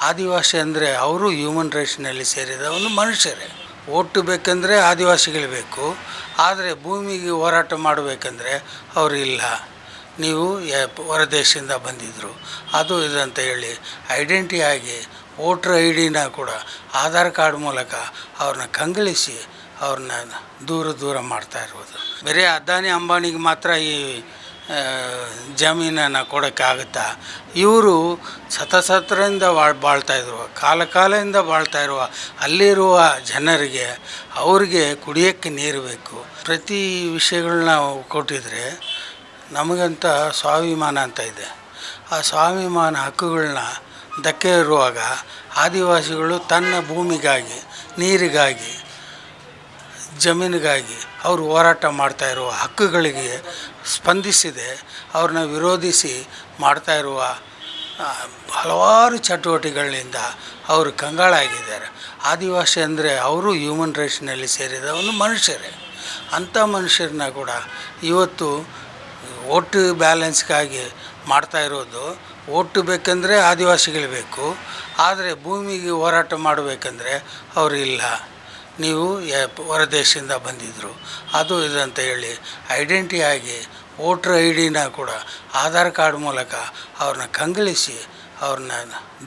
ಆದಿವಾಸಿ ಅಂದರೆ ಅವರು ಹ್ಯೂಮನ್ ರೈಟ್ಸ್ನಲ್ಲಿ ಸೇರಿದ ಒಂದು ಮನುಷ್ಯರೇ. ಓಟು ಬೇಕೆಂದರೆ ಆದಿವಾಸಿಗಳು ಬೇಕು, ಆದರೆ ಭೂಮಿಗೆ ಹೋರಾಟ ಮಾಡಬೇಕಂದ್ರೆ ಅವರು ಇಲ್ಲ. ನೀವು ಯ- ಹೊರದೇಶದಿಂದ ಬಂದಿದ್ದರು ಅದು ಇದಂತ ಹೇಳಿ ಐಡೆಂಟಿ ಆಗಿ ವೋಟ್ರ್ ಐ ಡಿನ ಕೂಡ ಆಧಾರ್ ಕಾರ್ಡ್ ಮೂಲಕ ಅವ್ರನ್ನ ಕಂಗಳಿಸಿ ಅವ್ರನ್ನ ದೂರ ದೂರ ಮಾಡ್ತಾ ಇರ್ಬೋದು. ಬರೀ ಅದಾನಿ ಅಂಬಾನಿಗೆ ಮಾತ್ರ ಈ ಜಮೀನನ್ನು ಕೊಡೋಕ್ಕಾಗುತ್ತಾ? ಇವರು ಸತಸತರಿಂದ ಬಾಳ್ತಾ ಬಾಳ್ತಾಯಿದ್ರು ಕಾಲ ಕಾಲದಿಂದ ಬಾಳ್ತಾ ಇರುವ, ಅಲ್ಲಿರುವ ಜನರಿಗೆ ಅವ್ರಿಗೆ ಕುಡಿಯೋಕ್ಕೆ ನೀರು ಬೇಕು. ಪ್ರತಿ ವಿಷಯಗಳನ್ನ ಕೊಟ್ಟಿದ್ರೆ ನಮಗಂತ ಸ್ವಾಭಿಮಾನ ಅಂತ ಇದೆ. ಆ ಸ್ವಾಭಿಮಾನ ಹಕ್ಕುಗಳನ್ನ ಧಕ್ಕೆ ಇರುವಾಗ ಆದಿವಾಸಿಗಳು ತನ್ನ ಭೂಮಿಗಾಗಿ, ನೀರಿಗಾಗಿ ಜಮೀನಿಗಾಗಿ ಅವರು ಹೋರಾಟ ಮಾಡ್ತಾ ಇರುವ ಹಕ್ಕುಗಳಿಗೆ ಸ್ಪಂದಿಸಿದೆ, ಅವ್ರನ್ನ ವಿರೋಧಿಸಿ ಮಾಡ್ತಾ ಇರುವ ಹಲವಾರು ಚಟುವಟಿಕೆಗಳಿಂದ ಅವರು ಕಂಗಾಳಾಗಿದ್ದಾರೆ. ಆದಿವಾಸಿ ಅಂದರೆ ಅವರು ಹ್ಯೂಮನ್ ರೈಟ್ಸ್ನಲ್ಲಿ ಸೇರಿದ ಒಂದು ಮನುಷ್ಯರೇ. ಅಂಥ ಮನುಷ್ಯರನ್ನ ಕೂಡ ಇವತ್ತು ಓಟು ಬ್ಯಾಲೆನ್ಸ್ಗಾಗಿ ಮಾಡ್ತಾ ಇರೋದು ಓಟು ಬೇಕಂದರೆ ಆದಿವಾಸಿಗಳು ಬೇಕು, ಆದರೆ ಭೂಮಿಗೆ ಹೋರಾಟ ಮಾಡಬೇಕಂದ್ರೆ ಅವರು ಇಲ್ಲ. ನೀವು ಯ- ಹೊರದೇಶದಿಂದ ಬಂದಿದ್ದರು ಅದು ಇದು ಅಂತ ಹೇಳಿ ಐಡೆಂಟಿ ಆಗಿ ವೋಟ್ರ್ ಐ ಡಿನ ಕೂಡ ಆಧಾರ್ ಕಾರ್ಡ್ ಮೂಲಕ ಅವ್ರನ್ನ ಕಂಗಳಿಸಿ ಅವ್ರನ್ನ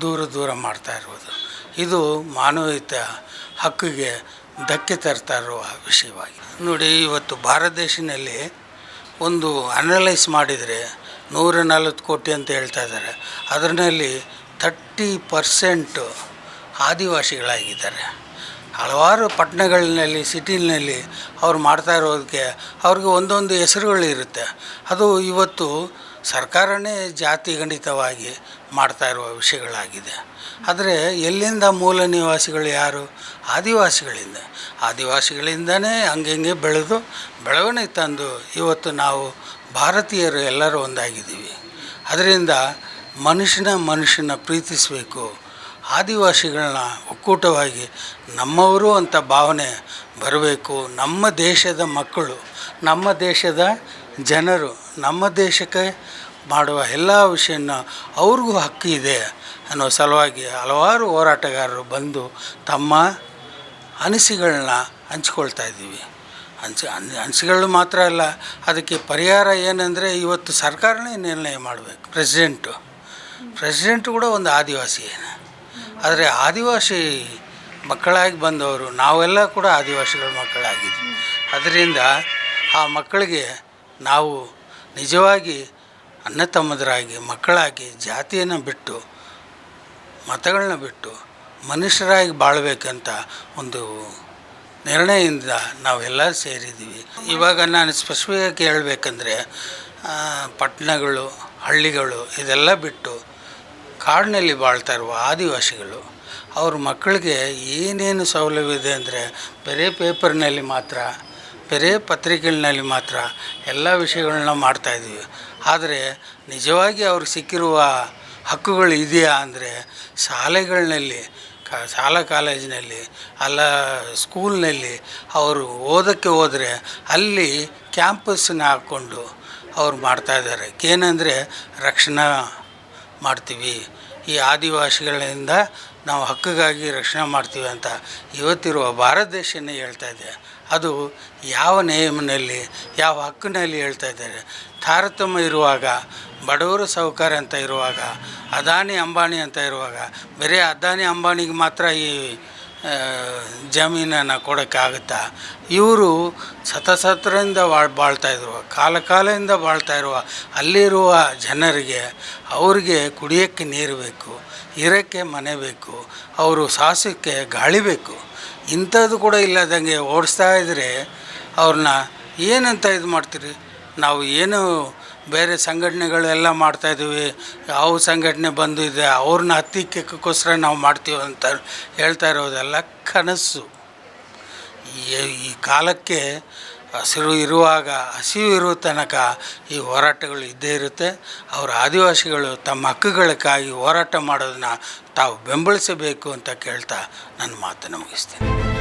ದೂರ ದೂರ ಮಾಡ್ತಾ ಇರ್ಬೋದು ಇದು ಮಾನವೀಯತೆ ಹಕ್ಕಿಗೆ ಧಕ್ಕೆ ತರ್ತಾ ಇರುವ ವಿಷಯವಾಗಿ. ನೋಡಿ, ಇವತ್ತು ಭಾರತ ದೇಶದಲ್ಲಿ ಒಂದು ಅನಲೈಸ್ ಮಾಡಿದರೆ ನೂರ ನಲ್ವತ್ತು ಕೋಟಿ ಅಂತ ಹೇಳ್ತಾ ಇದ್ದಾರೆ. ಅದರಲ್ಲಿ ಥರ್ಟಿ ಪರ್ಸೆಂಟು ಆದಿವಾಸಿಗಳಾಗಿದ್ದಾರೆ. ಹಲವಾರು ಪಟ್ಟಣಗಳಲ್ಲಿ, ಸಿಟಿನಲ್ಲಿ ಅವ್ರು ಮಾಡ್ತಾ ಇರೋದಕ್ಕೆ ಅವ್ರಿಗೆ ಒಂದೊಂದು ಹೆಸರುಗಳಿರುತ್ತೆ ಅದು ಇವತ್ತು ಸರ್ಕಾರನೇ ಜಾತಿ ಗಣಿತವಾಗಿ ಮಾಡ್ತಾ ಇರುವ ವಿಷಯಗಳಾಗಿದೆ. ಆದರೆ ಎಲ್ಲಿಂದ ಮೂಲ ನಿವಾಸಿಗಳು ಯಾರು? ಆದಿವಾಸಿಗಳಿಂದ. ಆದಿವಾಸಿಗಳಿಂದನೇ ಹಂಗೆ ಬೆಳೆದು, ಬೆಳವಣಿಗೆ ತಂದು ಇವತ್ತು ನಾವು ಭಾರತೀಯರು ಎಲ್ಲರೂ ಒಂದಾಗಿದ್ದೀವಿ. ಅದರಿಂದ ಮನುಷ್ಯನ ಮನುಷ್ಯನ ಪ್ರೀತಿಸಬೇಕು. ಆದಿವಾಸಿಗಳನ್ನ ಒಕ್ಕೂಟವಾಗಿ ನಮ್ಮವರು ಅಂತ ಭಾವನೆ ಬರಬೇಕು. ನಮ್ಮ ದೇಶದ ಮಕ್ಕಳು, ನಮ್ಮ ದೇಶದ ಜನರು, ನಮ್ಮ ದೇಶಕ್ಕೆ ಮಾಡುವ ಎಲ್ಲ ವಿಷಯನ ಅವ್ರಿಗೂ ಹಕ್ಕು ಇದೆ ಅನ್ನೋ ಸಲುವಾಗಿ ಹಲವಾರು ಹೋರಾಟಗಾರರು ಬಂದು ತಮ್ಮ ಅನಿಸಿಗಳನ್ನ ಹಂಚ್ಕೊಳ್ತಾ ಇದ್ದೀವಿ. ಹಂಚಿ ಅನ್ ಅನಿಸಿಗಳು ಮಾತ್ರ ಅಲ್ಲ, ಅದಕ್ಕೆ ಪರಿಹಾರ ಏನಂದರೆ ಇವತ್ತು ಸರ್ಕಾರನೇ ನಿರ್ಣಯ ಮಾಡಬೇಕು, ಪ್ರೆಸಿಡೆಂಟು. ಪ್ರೆಸಿಡೆಂಟ್ ಕೂಡ ಒಂದು ಆದಿವಾಸಿ ಆದರೆ ಆದಿವಾಸಿ ಮಕ್ಕಳಾಗಿ ಬಂದವರು, ನಾವೆಲ್ಲ ಕೂಡ ಆದಿವಾಸಿಗಳ ಮಕ್ಕಳಾಗಿದ್ವಿ. ಅದರಿಂದ ಆ ಮಕ್ಕಳಿಗೆ ನಾವು ನಿಜವಾಗಿ ಅಣ್ಣ ತಮ್ಮದರಾಗಿ ಮಕ್ಕಳಾಗಿ, ಜಾತಿಯನ್ನು ಬಿಟ್ಟು ಮತಗಳನ್ನ ಬಿಟ್ಟು ಮನುಷ್ಯರಾಗಿ ಬಾಳಬೇಕಂತ ಒಂದು ನಿರ್ಣಯದಿಂದ ನಾವೆಲ್ಲ ಸೇರಿದ್ದೀವಿ. ಇವಾಗ ನಾನು ಸ್ಪಷ್ಟವಾಗಿ ಹೇಳಬೇಕಂದ್ರೆ ಪಟ್ಟಣಗಳು, ಹಳ್ಳಿಗಳು, ಇದೆಲ್ಲ ಬಿಟ್ಟು ಕಾಡಿನಲ್ಲಿ ಬಾಳ್ತಾ ಇರುವ ಆದಿವಾಸಿಗಳು, ಅವ್ರ ಮಕ್ಕಳಿಗೆ ಏನೇನು ಸೌಲಭ್ಯ ಇದೆ ಅಂದರೆ ಬರೀ ಪೇಪರ್ನಲ್ಲಿ ಮಾತ್ರ, ಬರೀ ಪತ್ರಿಕೆಗಳಲ್ಲಿ ಮಾತ್ರ ಎಲ್ಲ ವಿಷಯಗಳನ್ನ ಮಾಡ್ತಾಯಿದ್ದೀವಿ ಆದರೆ ನಿಜವಾಗಿ ಅವ್ರಿಗೆ ಸಿಕ್ಕಿರುವ ಹಕ್ಕುಗಳು ಇದೆಯಾ ಅಂದರೆ ಶಾಲೆಗಳಲ್ಲಿ ಕ, ಶಾಲಾ ಕಾಲೇಜಿನಲ್ಲಿ, ಅಲ್ಲ ಸ್ಕೂಲ್ನಲ್ಲಿ ಅವರು ಓದೋಕ್ಕೆ ಹೋದರೆ ಅಲ್ಲಿ ಕ್ಯಾಂಪಸ್ನ ಹಾಕ್ಕೊಂಡು ಅವ್ರು ಮಾಡ್ತಾಯಿದ್ದಾರೆ ಏನಂದರೆ ರಕ್ಷಣಾ ಮಾಡ್ತೀವಿ. ಈ ಆದಿವಾಸಿಗಳಿಂದ ನಾವು ಹಕ್ಕಿಗಾಗಿ ರಕ್ಷಣೆ ಮಾಡ್ತೀವಿ ಅಂತ ಇವತ್ತಿರುವ ಭಾರತ ದೇಶನೇ ಹೇಳ್ತಾ ಇದೆ. ಅದು ಯಾವ ನಿಯಮನಲ್ಲಿ, ಯಾವ ಹಕ್ಕಿನಲ್ಲಿ ಹೇಳ್ತಾ ಇದ್ದಾರೆ. ತಾರತಮ್ಯ ಇರುವಾಗ, ಬಡವರು ಸಾಹುಕಾರ ಅಂತ ಇರುವಾಗ, ಅದಾನಿ ಅಂಬಾನಿ ಅಂತ ಇರುವಾಗ, ಬರೀ ಅದಾನಿ ಅಂಬಾನಿಗೆ ಮಾತ್ರ ಈ ಜಮೀನನ್ನು ಕೊಡೋಕ್ಕಾಗುತ್ತಾ? ಇವರು ಸತಸತರಿಂದ ಬಾಳ್ತಾ ಇದ್ದರು ಕಾಲ ಕಾಲದಿಂದ ಬಾಳ್ತಾ ಇರುವ ಅಲ್ಲಿರುವ ಜನರಿಗೆ ಅವ್ರಿಗೆ ಕುಡಿಯೋಕ್ಕೆ ನೀರು ಬೇಕು, ಇರೋಕ್ಕೆ ಮನೆ ಬೇಕು, ಅವರು ಸಾಹಸಕ್ಕೆ ಗಾಳಿ ಬೇಕು. ಇಂಥದ್ದು ಕೂಡ ಇಲ್ಲದಂಗೆ ಓಡಿಸ್ತಾ ಇದ್ದರೆ ಅವ್ರನ್ನ ಏನಂತ ಇದು ಮಾಡ್ತೀರಿ? ನಾವು ಏನು ಬೇರೆ ಸಂಘಟನೆಗಳೆಲ್ಲ ಮಾಡ್ತಾಯಿದ್ದೀವಿ ಯಾವ ಸಂಘಟನೆ ಬಂದು ಇದೆ ಅವ್ರನ್ನ ಹತ್ತಿಕ್ಕೋಸ್ಕರ ನಾವು ಮಾಡ್ತೀವಿ ಅಂತ ಹೇಳ್ತಾ ಇರೋದೆಲ್ಲ ಕನಸು. ಈ- ಕಾಲಕ್ಕೆ ಹಸಿರು ಇರುವಾಗ, ಹಸಿವು ಇರುವ ತನಕ ಈ ಹೋರಾಟಗಳು ಇದ್ದೇ ಇರುತ್ತೆ. ಅವರ ಆದಿವಾಸಿಗಳು ತಮ್ಮ ಹಕ್ಕುಗಳಕ್ಕಾಗಿ ಹೋರಾಟ ಮಾಡೋದನ್ನ ತಾವು ಬೆಂಬಲಿಸಬೇಕು ಅಂತ ಕೇಳ್ತಾ ನನ್ನ ಮಾತನ್ನು ಮುಗಿಸ್ತೀನಿ.